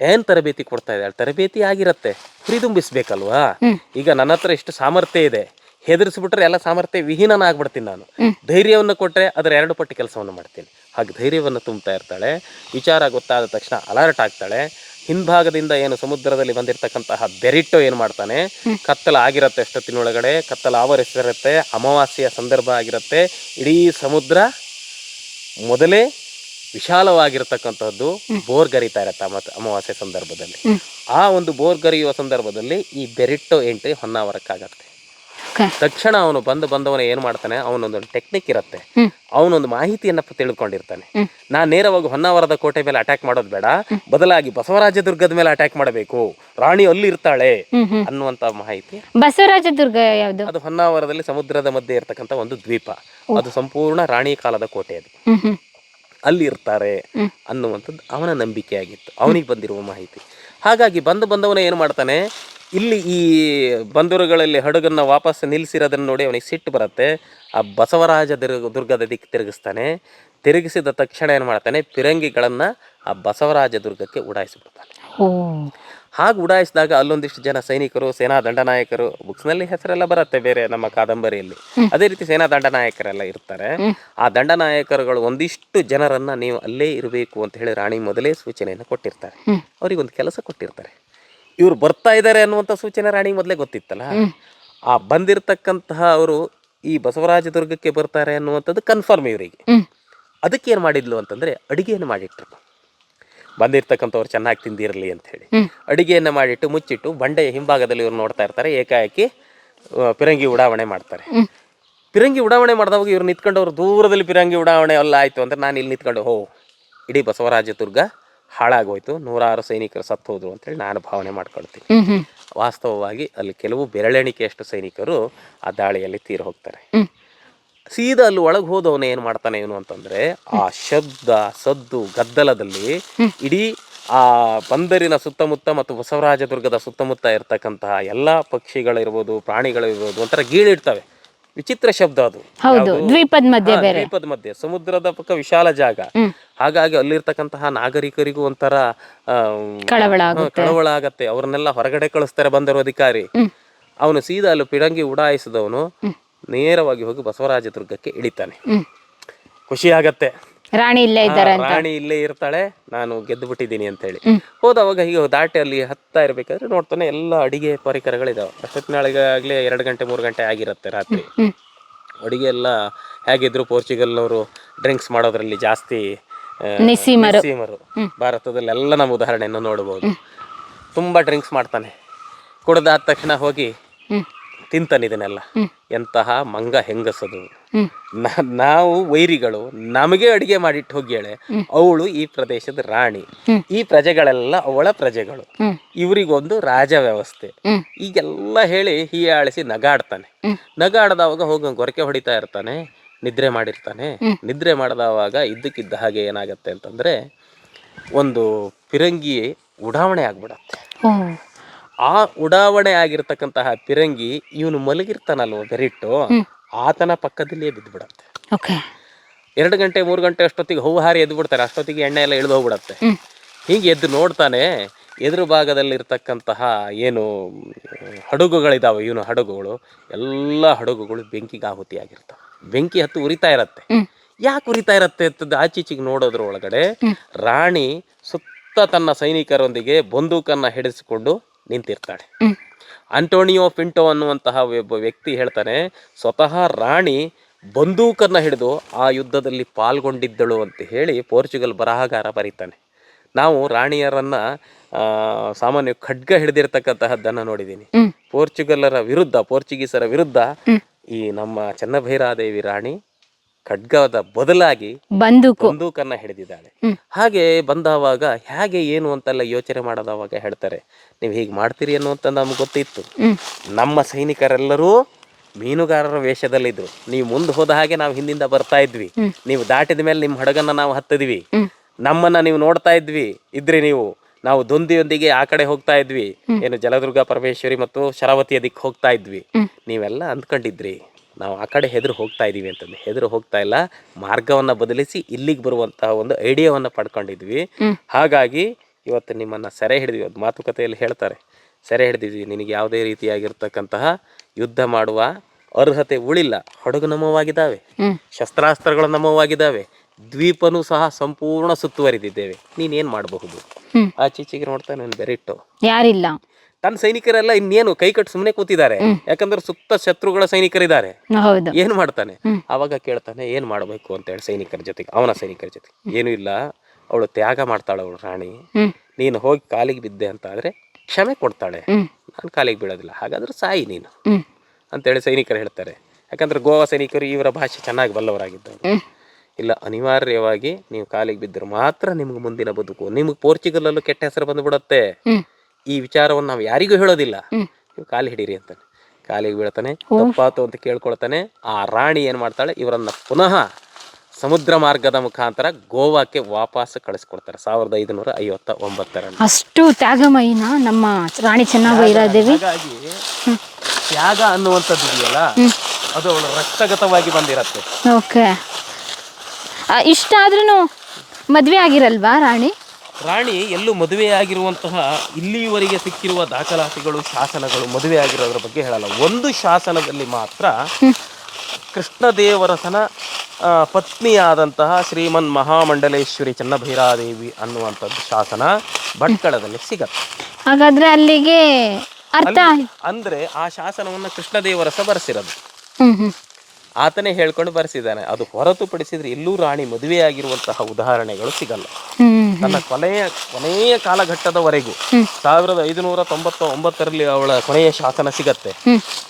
ಏನ್ ತರಬೇತಿ ಕೊಡ್ತಾ ಇದ್ದಾಳೆ? ತರಬೇತಿ ಆಗಿರತ್ತೆ. ಹುರಿದುಂಬಿಸ್ಬೇಕಲ್ವಾ? ಈಗ ನನ್ನ ಹತ್ರ ಎಷ್ಟು ಸಾಮರ್ಥ್ಯ ಇದೆ. ಹೆದರಿಸ್ಬಿಟ್ರೆ ಎಲ್ಲ ಸಾಮರ್ಥ್ಯ ವಿಹೀನನಾಗ್ಬಿಡ್ತೀನಿ ನಾನು. ಧೈರ್ಯವನ್ನು ಕೊಟ್ಟರೆ ಅದರ ಎರಡು ಪಟ್ಟು ಕೆಲಸವನ್ನು ಮಾಡ್ತೀನಿ. ಹಾಗೆ ಧೈರ್ಯವನ್ನು ತುಂಬ್ತಾ ಇರ್ತಾಳೆ ವಿಚಾರ ಗೊತ್ತಾದ ತಕ್ಷಣ ಅಲರ್ಟ್ ಆಗ್ತಾಳೆ. ಹಿಂಭಾಗದಿಂದ ಏನು ಸಮುದ್ರದಲ್ಲಿ ಬಂದಿರತಕ್ಕಂತಹ ಬೆರಿಟ್ಟೋ ಏನು ಮಾಡ್ತಾನೆ? ಕತ್ತಲ ಆಗಿರತ್ತೆ ಅಷ್ಟೊತ್ತಿನೊಳಗಡೆ ಕತ್ತಲ ಆವರಿಸಿರುತ್ತೆ ಅಮಾವಾಸ್ಯೆಯ ಸಂದರ್ಭ ಆಗಿರುತ್ತೆ. ಇಡೀ ಸಮುದ್ರ ಮೊದಲೇ ವಿಶಾಲವಾಗಿರತಕ್ಕಂಥದ್ದು. ಬೋರ್ ಗರಿತಾ ಇರತ್ತೆ ಅಮ ಅಮಾವಾಸ್ಯೆ ಸಂದರ್ಭದಲ್ಲಿ. ಆ ಒಂದು ಬೋರ್ ಗರಿಯುವ ಸಂದರ್ಭದಲ್ಲಿ ಈ ಬೆರಿಟ್ಟೋ ಎಂಟ್ರಿ ಹೊನ್ನಾವರಕ್ಕಾಗತ್ತೆ. ತಕ್ಷಣ ಅವನು ಬಂದು ಬಂದವನ ಏನು ಮಾಡ್ತಾನೆ? ಅವನೊಂದು ಟೆಕ್ನಿಕ್ ಇರುತ್ತೆ. ಅವನೊಂದು ಮಾಹಿತಿಯನ್ನ ತಿಳ್ಕೊಂಡಿರ್ತಾನೆ. ನಾನು ನೇರವಾಗಿ ಹೊನ್ನಾವರದ ಕೋಟೆ ಮೇಲೆ ಅಟ್ಯಾಕ್ ಮಾಡೋದು ಬೇಡ. ಬದಲಾಗಿ ಬಸವರಾಜ ದುರ್ಗದ ಮೇಲೆ ಅಟ್ಯಾಕ್ ಮಾಡಬೇಕು. ರಾಣಿ ಅಲ್ಲಿ ಇರ್ತಾಳೆ ಅನ್ನುವಂತ ಮಾಹಿತಿ. ಬಸವರಾಜ ದುರ್ಗ ಯಾವುದು? ಅದು ಹೊನ್ನಾವರದಲ್ಲಿ ಸಮುದ್ರದ ಮಧ್ಯೆ ಇರತಕ್ಕಂತ ಒಂದು ದ್ವೀಪ. ಅದು ಸಂಪೂರ್ಣ ರಾಣಿ ಕಾಲದ ಕೋಟೆ ಅದು. ಅಲ್ಲಿ ಇರ್ತಾರೆ ಅನ್ನುವಂಥದ್ದು ಅವನ ನಂಬಿಕೆ ಆಗಿತ್ತು ಅವನಿಗೆ ಬಂದಿರುವ ಮಾಹಿತಿ. ಹಾಗಾಗಿ ಬಂದು ಬಂದವನ ಏನು ಮಾಡ್ತಾನೆ? ಇಲ್ಲಿ ಈ ಬಂದರುಗಳಲ್ಲಿ ಹಡಗನ್ನ ವಾಪಸ್ ನಿಲ್ಲಿಸಿರೋದನ್ನು ನೋಡಿ ಅವನಿಗೆ ಸಿಟ್ಟು ಬರುತ್ತೆ. ಆ ಬಸವರಾಜ ದುರ್ಗ ದುರ್ಗದ ದಿಕ್ಕು ತಿರುಗಿಸ್ತಾನೆ. ತಿರುಗಿಸಿದ ತಕ್ಷಣ ಏನು ಮಾಡ್ತಾನೆ? ಪಿರಂಗಿಗಳನ್ನು ಆ ಬಸವರಾಜ ದುರ್ಗಕ್ಕೆ ಉಡಾಯಿಸಿಬಿಡ್ತಾನೆ. ಹಾಗೆ ಉಡಾಯಿಸಿದಾಗ ಅಲ್ಲೊಂದಿಷ್ಟು ಜನ ಸೈನಿಕರು ಸೇನಾ ದಂಡನಾಯಕರು ಬುಕ್ಸ್ನಲ್ಲಿ ಹೆಸರೆಲ್ಲ ಬರುತ್ತೆ ಬೇರೆ ನಮ್ಮ ಕಾದಂಬರಿಯಲ್ಲಿ. ಅದೇ ರೀತಿ ಸೇನಾ ದಂಡನಾಯಕರೆಲ್ಲ ಇರ್ತಾರೆ. ಆ ದಂಡನಾಯಕರುಗಳು ಒಂದಿಷ್ಟು ಜನರನ್ನ ನೀವು ಅಲ್ಲೇ ಇರಬೇಕು ಅಂತ ಹೇಳಿ ರಾಣಿ ಮೊದಲೇ ಸೂಚನೆಯನ್ನು ಕೊಟ್ಟಿರ್ತಾರೆ. ಅವರಿಗೊಂದು ಕೆಲಸ ಕೊಟ್ಟಿರ್ತಾರೆ. ಇವ್ರು ಬರ್ತಾ ಇದ್ದಾರೆ ಅನ್ನುವಂಥ ಸೂಚನೆ ರಾಣಿಗೆ ಮೊದಲೇ ಗೊತ್ತಿತ್ತಲ್ಲ? ಆ ಬಂದಿರತಕ್ಕಂತಹ ಅವರು ಈ ಬಸವರಾಜ ದುರ್ಗಕ್ಕೆ ಬರ್ತಾರೆ ಅನ್ನುವಂಥದ್ದು ಕನ್ಫರ್ಮ್ ಇವರಿಗೆ. ಅದಕ್ಕೆ ಏನು ಮಾಡಿದ್ಲು ಅಂತಂದ್ರೆ ಅಡಿಗೆಯನ್ನು ಮಾಡಿಟ್ರು. ಬಂದಿರ್ತಕ್ಕಂಥವ್ರು ಚೆನ್ನಾಗಿ ತಿಂದಿರಲಿ ಅಂತ ಹೇಳಿ. ಅಡಿಗೆಯನ್ನು ಮಾಡಿಟ್ಟು ಮುಚ್ಚಿಟ್ಟು ಬಂಡೆಯ ಹಿಂಭಾಗದಲ್ಲಿ ಇವ್ರು ನೋಡ್ತಾ ಇರ್ತಾರೆ ಏಕಾಏಕಿ ಪಿರಂಗಿ ಉಡಾವಣೆ ಮಾಡ್ತಾರೆ. ಪಿರಂಗಿ ಉಡಾವಣೆ ಮಾಡಿದವಾಗ ಇವ್ರು ನಿಂತ್ಕೊಂಡವ್ರು ದೂರದಲ್ಲಿ ಪಿರಂಗಿ ಉಡಾವಣೆ ಎಲ್ಲ ಆಯ್ತು ಅಂದ್ರೆ ನಾನು ಇಲ್ಲಿ ನಿಂತ್ಕೊಂಡು ಹೋ ಇಡೀ ಬಸವರಾಜ ದುರ್ಗ ಹಾಳಾಗೋಯ್ತು. ನೂರಾರು ಸೈನಿಕರು ಸತ್ತು ಹೋದ್ರು ಅಂತೇಳಿ ನಾನು ಭಾವನೆ ಮಾಡ್ಕೊಳ್ತೀನಿ. ವಾಸ್ತವವಾಗಿ ಅಲ್ಲಿ ಕೆಲವು ಬೆರಳೆಣಿಕೆಯಷ್ಟು ಸೈನಿಕರು ಆ ದಾಳಿಯಲ್ಲಿ ತೀರು ಹೋಗ್ತಾರೆ. ಸೀದಾ ಅಲ್ಲಿ ಒಳಗೆ ಹೋದವನು ಏನು ಮಾಡ್ತಾನೆ ಏನು ಅಂತಂದ್ರೆ ಆ ಶಬ್ದ ಸದ್ದು ಗದ್ದಲದಲ್ಲಿ ಇಡೀ ಆ ಬಂದರಿನ ಸುತ್ತಮುತ್ತ ಮತ್ತು ಬಸವರಾಜದುರ್ಗದ ಸುತ್ತಮುತ್ತ ಇರತಕ್ಕಂತಹ ಎಲ್ಲ ಪಕ್ಷಿಗಳಿರ್ಬೋದು ಪ್ರಾಣಿಗಳಿರ್ಬೋದು ಒಂಥರ ಗೀಳಿಡ್ತವೆ ವಿಚಿತ್ರ ಶಬ್ದ ಅದು. ಹೌದು ದ್ವೀಪದ ಮಧ್ಯೆ ಬೇರೆ. ದ್ವೀಪದ ಮಧ್ಯೆ ಸಮುದ್ರದ ಪಕ್ಕ ವಿಶಾಲ ಜಾಗ. ಹಾಗಾಗಿ ಅಲ್ಲಿರ್ತಕ್ಕಂತಹ ನಾಗರಿಕರಿಗೂ ಒಂಥರ ಕಳವಳ ಕಳವಳ ಆಗತ್ತೆ. ಅವ್ರನ್ನೆಲ್ಲ ಹೊರಗಡೆ ಕಳಿಸ್ತಾರೆ ಬಂದರು ಅಧಿಕಾರಿ. ಅವನು ಸೀದಾ ಅಲ್ಲಿ ಪಿಡಂಗಿ ಉಡಾಯಿಸಿದವನು ನೇರವಾಗಿ ಹೋಗಿ ಬಸವರಾಜ ದುರ್ಗಕ್ಕೆ ಇಳಿತಾನೆ. ಖುಷಿ ಆಗತ್ತೆ. ರಾಣಿ ಇಲ್ಲೇ ಇದ್ದಾರೆ ರಾಣಿ ಇಲ್ಲೇ ಇರ್ತಾಳೆ. ನಾನು ಗೆದ್ದು ಬಿಟ್ಟಿದ್ದೀನಿ ಅಂತ ಹೇಳಿ. ಹೋದವಾಗ ಹೀಗೆ ದಾಟಿ ಅಲ್ಲಿ ಹತ್ತಾ ಇರ್ಬೇಕಾದ್ರೆ ನೋಡ್ತಾನೆ ಎಲ್ಲ ಅಡಿಗೆ ಪರಿಕರಗಳಿದಾವೆ. ಅಷ್ಟೊತ್ತಿನಾಳಿಗಾಗಲೇ ಎರಡು ಗಂಟೆ ಮೂರು ಗಂಟೆ ಆಗಿರುತ್ತೆ ರಾತ್ರಿ. ಅಡಿಗೆ ಎಲ್ಲ ಹೇಗಿದ್ರು ಪೋರ್ಚುಗಲ್ನವರು ಡ್ರಿಂಕ್ಸ್ ಮಾಡೋದ್ರಲ್ಲಿ ಜಾಸ್ತಿ ನಿಸೀಮರು ಭಾರತದಲ್ಲೆಲ್ಲ ನಮ್ಮ ಉದಾಹರಣೆಯನ್ನು ನೋಡಬಹುದು ತುಂಬಾ ಡ್ರಿಂಕ್ಸ್ ಮಾಡ್ತಾನೆ. ಕುಡ್ದಾದ ತಕ್ಷಣ ಹೋಗಿ ತಿಂತಾನಿದನೆಲ್ಲ ತಿಂತಾನೆ ಇದನ್ನೆಲ್ಲ. ಎಂತಹ ಮಂಗ ಹೆಂಗಸದು. ನಾವು ವೈರಿಗಳು ನಮಗೆ ಅಡಿಗೆ ಮಾಡಿಟ್ಟು ಹೋಗ್ಯಾಳೆ ಅವಳು ಈ ಪ್ರದೇಶದ ರಾಣಿ. ಈ ಪ್ರಜೆಗಳೆಲ್ಲ ಅವಳ ಪ್ರಜೆಗಳು. ಇವರಿಗೊಂದು ರಾಜ ವ್ಯವಸ್ಥೆ. ಈಗೆಲ್ಲ ಹೇಳಿ ಹೀಯಾಳಿಸಿ ನಗಾಡ್ತಾನೆ. ನಗಾಡದವಾಗ ಹೋಗಿ ಗೊರಕೆ ಹೊಡಿತಾ ಇರ್ತಾನೆ ನಿದ್ರೆ ಮಾಡಿರ್ತಾನೆ. ನಿದ್ರೆ ಮಾಡಿದವಾಗ ಇದ್ದಕ್ಕಿದ್ದ ಹಾಗೆ ಏನಾಗತ್ತೆ ಅಂತಂದ್ರೆ ಒಂದು ಪಿರಂಗಿ ಉಡಾವಣೆ ಆಗ್ಬಿಡತ್ತೆ. ಆ ಉಡಾವಣೆ ಆಗಿರ್ತಕ್ಕಂತಹ ಪಿರಂಗಿ ಇವನು ಮಲಗಿರ್ತಾನಲ್ವ ಬೆರಿಟ್ಟು ಆತನ ಪಕ್ಕದಲ್ಲಿಯೇ ಬಿದ್ದುಬಿಡತ್ತೆ. ಓಕೆ ಎರಡು ಗಂಟೆ ಮೂರು ಗಂಟೆ ಅಷ್ಟೊತ್ತಿಗೆ ಹೂವು ಹಾರಿ ಎದ್ದು ಬಿಡ್ತಾರೆ ಅಷ್ಟೊತ್ತಿಗೆ ಎಣ್ಣೆ ಎಲ್ಲ ಇಳಿದು ಹೋಗ್ಬಿಡತ್ತೆ. ಹೀಗೆ ಎದ್ದು ನೋಡ್ತಾನೆ ಎದುರು ಭಾಗದಲ್ಲಿರ್ತಕ್ಕಂತಹ ಏನು ಮ್, ಹಡಗುಗಳಿದಾವೆ ಇವನು ಹಡಗುಗಳು ಎಲ್ಲ ಹಡಗುಗಳು ಬೆಂಕಿಗೆ ಆಹುತಿಯಾಗಿರ್ತವೆ. ಬೆಂಕಿ ಹತ್ತು ಉರಿತಾ ಇರತ್ತೆ. ಯಾಕೆ ಉರಿತಾ ಇರತ್ತೆ ಅಂತದ್ದು ಆಚೀಚಿಗೆ ನೋಡೋದ್ರ ಒಳಗಡೆ ರಾಣಿ ಸುತ್ತ ತನ್ನ ಸೈನಿಕರೊಂದಿಗೆ ಬಂದೂಕನ್ನ ಹಿಡಿಸಿಕೊಂಡು ನಿಂತಿರ್ತಾಳೆ. ಆಂಟೋನಿಯೋ ಪಿಂಟೋ ಅನ್ನುವಂತಹ ಒಬ್ಬ ವ್ಯಕ್ತಿ ಹೇಳ್ತಾನೆ ಸ್ವತಃ ರಾಣಿ ಬಂದೂಕನ್ನು ಹಿಡಿದು ಆ ಯುದ್ಧದಲ್ಲಿ ಪಾಲ್ಗೊಂಡಿದ್ದಳು ಅಂತ ಹೇಳಿ ಪೋರ್ಚುಗಲ್ ಬರಹಗಾರ ಬರೀತಾನೆ. ನಾವು ರಾಣಿಯರನ್ನ ಸಾಮಾನ್ಯ ಖಡ್ಗ ಹಿಡಿದಿರ್ತಕ್ಕಂತಹದ್ದನ್ನ ನೋಡಿದ್ದೀನಿ ಪೋರ್ಚುಗಲರ ಪೋರ್ಚುಗಲ್ಲರ ವಿರುದ್ಧ ಪೋರ್ಚುಗೀಸರ ವಿರುದ್ಧ ಈ ನಮ್ಮ ಚೆನ್ನಭೈರಾದೇವಿ ರಾಣಿ ಖಡ್ಗದ ಬದಲಾಗಿ ಬಂದೂಕು. ಬಂದೂಕನ್ನ ಹಿಡಿದಿದ್ದಾಳೆ. ಹಾಗೆ ಬಂದವಾಗ ಹೇಗೆ ಏನು ಅಂತೆಲ್ಲ ಯೋಚನೆ ಮಾಡೋದವಾಗ ಹೇಳ್ತಾರೆ ನೀವು ಹೀಗೆ ಮಾಡ್ತೀರಿ ಅನ್ನುವಂತ ನಮ್ಗೆ ಗೊತ್ತಿತ್ತು. ನಮ್ಮ ಸೈನಿಕರೆಲ್ಲರೂ ಮೀನುಗಾರರ ವೇಷದಲ್ಲಿದ್ರು. ನೀವು ಮುಂದೆ ಹೋದ ಹಾಗೆ ನಾವು ಹಿಂದಿಂದ ಬರ್ತಾ ಇದ್ವಿ. ನೀವು ದಾಟಿದ ಮೇಲೆ ನಿಮ್ಮ ಹಡಗನ್ನ ನಾವು ಹತ್ತಿದ್ವಿ. ನಮ್ಮನ್ನ ನೀವು ನೋಡ್ತಾ ಇದ್ವಿ. ಇದ್ರಿ ನೀವು ನಾವು ದೊಂದಿಯೊಂದಿಗೆ ಆ ಕಡೆ ಹೋಗ್ತಾ ಇದ್ವಿ. ಏನು ಜಲದುರ್ಗ ಪರಮೇಶ್ವರಿ ಮತ್ತು ಶರಾವತಿಯ ದಿಕ್ಕು ಹೋಗ್ತಾ ಇದ್ವಿ. ನೀವೆಲ್ಲ ಅಂದ್ಕೊಂಡಿದ್ರಿ. ನಾವು ಆ ಕಡೆ ಹೆದರು ಹೋಗ್ತಾ ಇದೀವಿ ಅಂತಂದು. ಹೆದರು ಹೋಗ್ತಾ ಇಲ್ಲ. ಮಾರ್ಗವನ್ನ ಬದಲಿಸಿ ಇಲ್ಲಿಗೆ ಬರುವಂತಹ ಒಂದು ಐಡಿಯಾವನ್ನ ಪಡ್ಕೊಂಡಿದ್ವಿ. ಹಾಗಾಗಿ ಇವತ್ತು ನಿಮ್ಮನ್ನ ಸೆರೆ ಹಿಡಿದ್ವಿ. ಅದು ಮಾತುಕತೆಯಲ್ಲಿ ಹೇಳ್ತಾರೆ. ಸೆರೆ ಹಿಡಿದಿದ್ವಿ ನಿನಗೆ ಯಾವುದೇ ರೀತಿಯಾಗಿರ್ತಕ್ಕಂತಹ ಯುದ್ಧ ಮಾಡುವ ಅರ್ಹತೆ ಉಳಿಲ್ಲ. ಹಡಗು ನಮವಾಗಿದ್ದಾವೆ. ಶಸ್ತ್ರಾಸ್ತ್ರಗಳು ನಮವಾಗಿದ್ದಾವೆ. ದ್ವೀಪನೂ ಸಹ ಸಂಪೂರ್ಣ ಸುತ್ತುವರಿದಿದ್ದೇವೆ. ನೀನೇನ್ ಮಾಡಬಹುದು? ಆ ಆಚೀಚೆಗೆ ನೋಡ್ತಾ ನಾನು ಬೆರಿಟ್ಟು. ಯಾರಿಲ್ಲ. ತನ್ನ ಸೈನಿಕರೆಲ್ಲ ಇನ್ನೇನು ಕೈ ಕಟ್ಟು ಸುಮ್ಮನೆ ಕೂತಿದ್ದಾರೆ. ಯಾಕಂದ್ರೆ ಸುತ್ತ ಶತ್ರುಗಳ ಸೈನಿಕರಿದ್ದಾರೆ. ಏನ್ ಮಾಡ್ತಾನೆ? ಅವಾಗ ಕೇಳ್ತಾನೆ ಏನ್ ಮಾಡಬೇಕು ಅಂತ ಹೇಳಿ ಸೈನಿಕರ ಜೊತೆಗೆ ಅವನ ಸೈನಿಕರ ಜೊತೆಗೆ ಏನು ಇಲ್ಲ ಅವಳು ತ್ಯಾಗ ಮಾಡ್ತಾಳೆ ಅವಳು ರಾಣಿ. ನೀನು ಹೋಗಿ ಕಾಲಿಗೆ ಬಿದ್ದೆ ಅಂತ ಆದ್ರೆ ಕ್ಷಮೆ ಕೊಡ್ತಾಳೆ. ನಾನು ಕಾಲಿಗೆ ಬೀಳೋದಿಲ್ಲ ಹಾಗಾದ್ರೆ ಸಾಯಿ ನೀನು. ಅಂತ ಅಂತೇಳಿ ಸೈನಿಕರು ಹೇಳ್ತಾರೆ. ಯಾಕಂದ್ರೆ ಗೋವಾ ಸೈನಿಕರು ಇವರ ಭಾಷೆ ಚೆನ್ನಾಗಿ ಬಲ್ಲವರಾಗಿದ್ದಾರೆ. ಇಲ್ಲ ಅನಿವಾರ್ಯವಾಗಿ ನೀವು ಕಾಲಿಗೆ ಬಿದ್ದರೆ ಮಾತ್ರ ನಿಮ್ಗೆ ಮುಂದಿನ ಬದುಕು ನಿಮ್ಗೆ ಪೋರ್ಚುಗಲಲ್ಲೂ ಕೆಟ್ಟ ಹೆಸರು ಬಂದ್ಬಿಡತ್ತೆ. ಈ ವಿಚಾರವನ್ನು ನಾವು ಯಾರಿಗೂ ಹೇಳೋದಿಲ್ಲ. ನೀವು ಕಾಲು ಹಿಡೀರಿ ಅಂತಾನೆ. ಕಾಲಿಗೆ ಬೀಳ್ತಾನೆ ತಪ್ಪಾತು ಅಂತ ಕೇಳ್ಕೊಳ್ತಾನೆ. ಆ ರಾಣಿ ಏನು ಮಾಡ್ತಾಳೆ? ಇವರನ್ನ ಪುನಃ ಸಮುದ್ರ ಮಾರ್ಗದ ಮುಖಾಂತರ ಗೋವಾಕ್ಕೆ ವಾಪಸ್ ಕಳಿಸ್ಕೊಡ್ತಾರೆ. ಸಾವಿರದ ಐದುನೂರ ಐವತ್ತ ಒಂಬತ್ತರ ಅಷ್ಟು ತ್ಯಾಗಮಯಿನ ನಮ್ಮ ರಾಣಿ ಚೆನ್ನಭೈರಾದೇವಿ ಹಾಗಾಗಿ ತ್ಯಾಗ ಅನ್ನುವಂಥದ್ದು ಇದೆಯಲ್ಲ? ಅದು ಅವಳು ರಕ್ತಗತವಾಗಿ ಬಂದಿರತ್ತೆ. ಓಕೆ. ಇಷ್ಟ ಆದ್ರೂ ಮದ್ವೆ ಆಗಿರಲ್ವಾ ರಾಣಿ? ರಾಣಿ ಎಲ್ಲೂ ಮದುವೆಯಾಗಿರುವಂತಹ ಇಲ್ಲಿಯವರೆಗೆ ಸಿಕ್ಕಿರುವ ದಾಖಲಾತಿಗಳು ಶಾಸನಗಳು ಮದುವೆಯಾಗಿರೋದ್ರ ಬಗ್ಗೆ ಹೇಳಲ್ಲ. ಒಂದು ಶಾಸನದಲ್ಲಿ ಮಾತ್ರ ಕೃಷ್ಣದೇವರಸನ ಪತ್ನಿಯಾದಂತಹ ಶ್ರೀಮನ್ ಮಹಾಮಂಡಲೇಶ್ವರಿ ಚನ್ನಭೈರಾದೇವಿ ಅನ್ನುವಂಥದ್ದು ಶಾಸನ ಭಟ್ಕಳದಲ್ಲಿ ಸಿಗತ್ತೆ. ಹಾಗಾದ್ರೆ ಅಲ್ಲಿಗೆ ಅರ್ಥ ಅಂದ್ರೆ ಆ ಶಾಸನವನ್ನು ಕೃಷ್ಣದೇವರಸ ಬರೆಸಿರೋದು. ಆತನೇ ಹೇಳ್ಕೊಂಡು ಬರೆಸಿದ್ದಾನೆ. ಅದು ಹೊರತುಪಡಿಸಿದ್ರೆ ಎಲ್ಲೂ ರಾಣಿ ಮದುವೆಯಾಗಿರುವಂತಹ ಉದಾಹರಣೆಗಳು ಸಿಗಲ್ಲ. ತನ್ನ ಕೊನೆಯ ಕೊನೆಯ ಕಾಲಘಟ್ಟದವರೆಗೂ ಸಾವಿರದ ಐದುನೂರ ತೊಂಬತ್ತ ಒಂಬತ್ತರಲ್ಲಿ ಅವಳ ಕೊನೆಯ ಶಾಸನ ಸಿಗತ್ತೆ.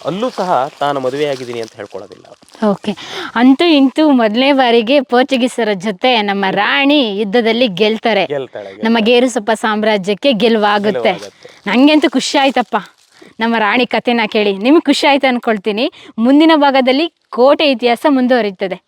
ಅಲ್ಲೂ ಸಹ ತಾನು ಮದುವೆಯಾಗಿದ್ದೀನಿ ಅಂತ ಹೇಳ್ಕೊಳ್ಳೋದಿಲ್ಲ. ಓಕೆ. ಅಂತೂ ಇಂತೂ ಮೊದಲನೇ ಬಾರಿಗೆ ಪೋರ್ಚುಗೀಸರ ಜೊತೆ ನಮ್ಮ ರಾಣಿ ಯುದ್ಧದಲ್ಲಿ ಗೆಲ್ತಾರೆ. ನಮ್ಮ ಗೇರುಸಪ್ಪ ಸಾಮ್ರಾಜ್ಯಕ್ಕೆ ಗೆಲುವಾಗುತ್ತೆ. ನಂಗಂತೂ ಖುಷಿ ಆಯ್ತಪ್ಪ. ನಮ್ಮ ರಾಣಿ ಕಥೆನ ಕೇಳಿ ನಿಮ್ಗೆ ಖುಷಿ ಆಯ್ತು ಅನ್ಕೊಳ್ತೀನಿ. ಮುಂದಿನ ಭಾಗದಲ್ಲಿ ಕೋಟೆ ಇತಿಹಾಸ ಮುಂದುವರಿಯುತ್ತದೆ.